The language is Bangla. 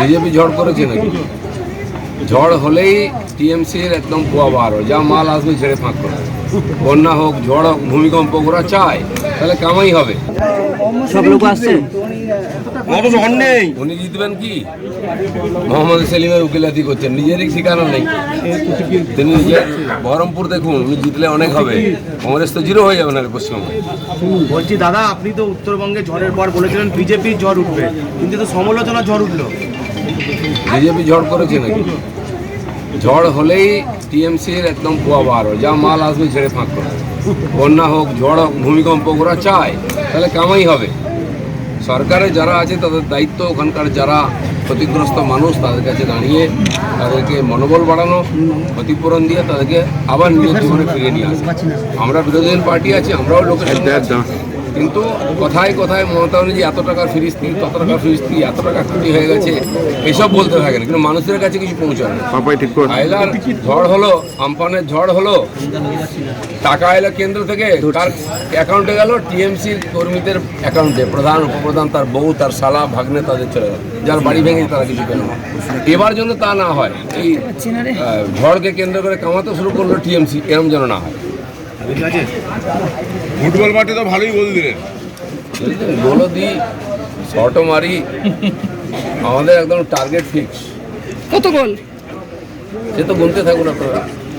বিজেপি ঝড় করেছে নাকি? ঝড় হলেই টিএমসির একদম পোয়া বার হয়। যা মাল আসবে ছেড়ে ফাঁক করে। বন্যা হোক ঝড় হোক ভূমিকম্প ওরা চায়। তাহলে কামাই হবে। সব লোক আসছে? উনি জিতবেন কি? মোহাম্মদ সেলিমের উকিলাতি করছেন। নিজেরই ঠিকানা নেই। তিনি নিজের বহরমপুর দেখুন উনি জিতলে অনেক হবে। কংগ্রেস তো জিরো হয়ে যাবে না পশ্চিমবঙ্গে। বলছি দাদা আপনি তো উত্তরবঙ্গে ঝড়ের পর বলেছিলেন বিজেপির ঝড় উঠবে। কিন্তু তো সমালোচনা ঝড় উঠল। বিজেপি ঝড় করেছে নাকি? ঝড় হলেই টিএমসির একদম পোয়া বার হয়। যা মাল আসবে ছেড়ে ফাঁক করে। বন্যা হোক, ঝড় হোক, ভূমিকম্প ওরা চায়। তাহলে কামাই হবে? সরকারে যারা আছে, তাদের দায়িত্ব ওখানকার যারা ক্ষতিগ্রস্ত মানুষ, তাদের কাছে দাঁড়িয়ে তাদেরকে মনোবল বাড়ানো, ক্ষতিপূরণ দিয়ে তাদেরকে আবার নিজের জীবনে ফিরিয়ে নিয়ে আসা। আমরা বিরোধী পার্টি আছি, আমরাও লোকের। কিন্তু কথায় কথায় মমতা ব্যানার্জি এত টাকার ফিরিস্তি তত টাকার ফিরিস্তি এত টাকা ক্ষতি হয়ে গেছে এসব বলতে থাকেন কিন্তু মানুষের কাছে কিছু পৌঁছায় না আইলার ঝড় হলো আমফানের ঝড় হলো টাকা এলো কেন্দ্র থেকে তার অ্যাকাউন্টে গেল টিএমসির কর্মীদের অ্যাকাউন্টে প্রধান উপপ্রধান তার বউ তার শালা ভাগ্নে তাদের চলে গেল যার বাড়ি ভেঙে তারা কিছু পেল না। এবার জন্য তা না হয় এই ঝড়কে কেন্দ্র করে কামাতে শুরু করল টিএমসি এরম যেন না হয়। ঠিক আছে ফুটবল মাঠে তো ভালোই গোল দিলেন। গোলও দিই শটও মারি আমাদের একদম টার্গেট ফিক্স কত গোল? সে তো গুনতে থাকুন আপনারা